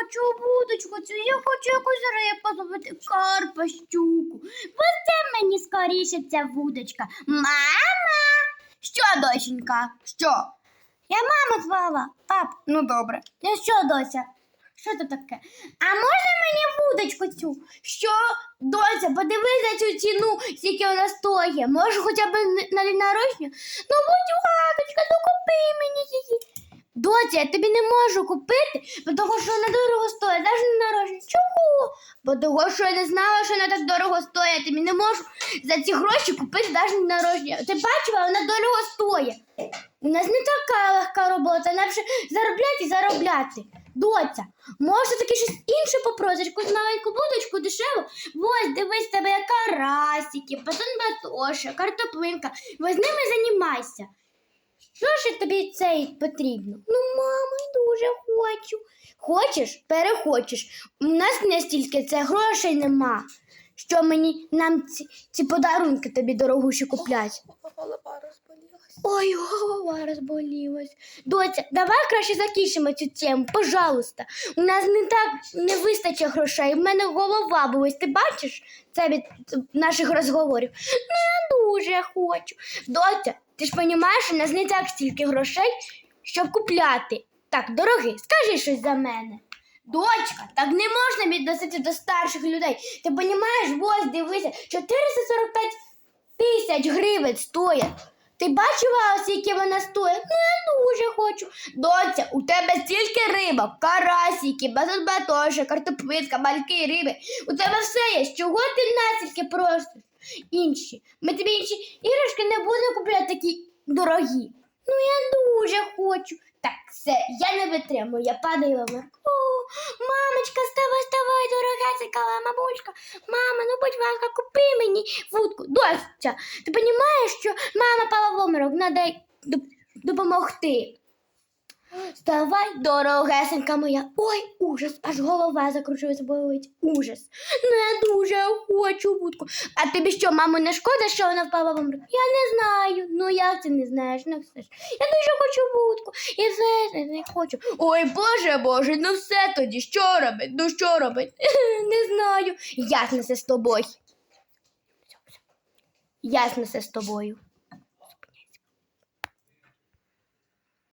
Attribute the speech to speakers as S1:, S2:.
S1: хочу вудочку цю, я хочу якусь рибку зловити, карпа, щуку. Пусти мені скоріше ця вудочка. Мама! Що, доченька? Що? Я маму звала. Пап, ну добре. Я що, дося? Що це таке? А можна мені вудочку цю? Що? Доця, подивись на цю ціну, скільки вона стоїть. Може хоча б на день народження? Ну, будь ласочка, Доця, я тобі не можу купити, бо того, що вона дорого стоїть, навіть на народження. Чого? Бо того, що я не знала, що вона так дорого стоїть, я тобі не можу за ці гроші купити навіть на народження. Ти бачила, вона дорого стоїть. У нас не така легка робота, нам ще заробляти і заробляти. Доця, може таки щось інше попросиш, якусь маленьку будочку дешеву? Ось, дивись, тебе карасики, батон батоша, картоплинка. Ось ними займайся. Що ж тобі цей потрібно? Ну, мама, я дуже хочу. Хочеш, перехочеш. У нас не стільки це грошей нема. Що мені нам ці, ці подарунки тобі дорогуші куплять?
S2: Голова розболілась.
S1: Ой, голова розболілась. Доця, давай краще закінчимо цю тему, пожалуйста. У нас не так не вистачить грошей. У мене голова болить. Ти бачиш це від наших розговорів? Ну, я дуже хочу. Доця, ти ж розумієш, у нас не так стільки грошей, щоб купляти. Так, дорогий, скажи щось за мене. Дочка, так не можна відносити до старших людей. Ти розумієш, ось дивися, 445 тисяч гривень стоять. Ти бачила, скільки вона стоїть? Ну, я дуже хочу. Доця, у тебе стільки рибок, карасики, базон-батоша, картоплинка, мальки риби. У тебе все є. З Чого ти настільки просиш? Інші. Ми тобі інші іграшки не будемо купляти такі дорогі. Ну, я дуже хочу. Так, все, я не витримую, я падаю в. О, мамочка, вставай, вставай, дорога цікава мамулька. Мама, ну будь ласка, купи мені вудку. Доця, ти розумієш, що мама пала в обморок, треба допомогти. Вставай, дорогесенька моя. Ой, ужас, аж голова закручується, болить. Ужас. Я дуже хочу вудку. А тобі що, маму не шкода, що вона впала в обморок? Я не знаю. Ну як ти не знаєш? Ну все ж. Я дуже хочу вудку. І все не, не хочу. Ой, Боже, Боже, ну все тоді. Що робить? Ну що робить? Не знаю. Ясно це з тобою. Ясно це з тобою.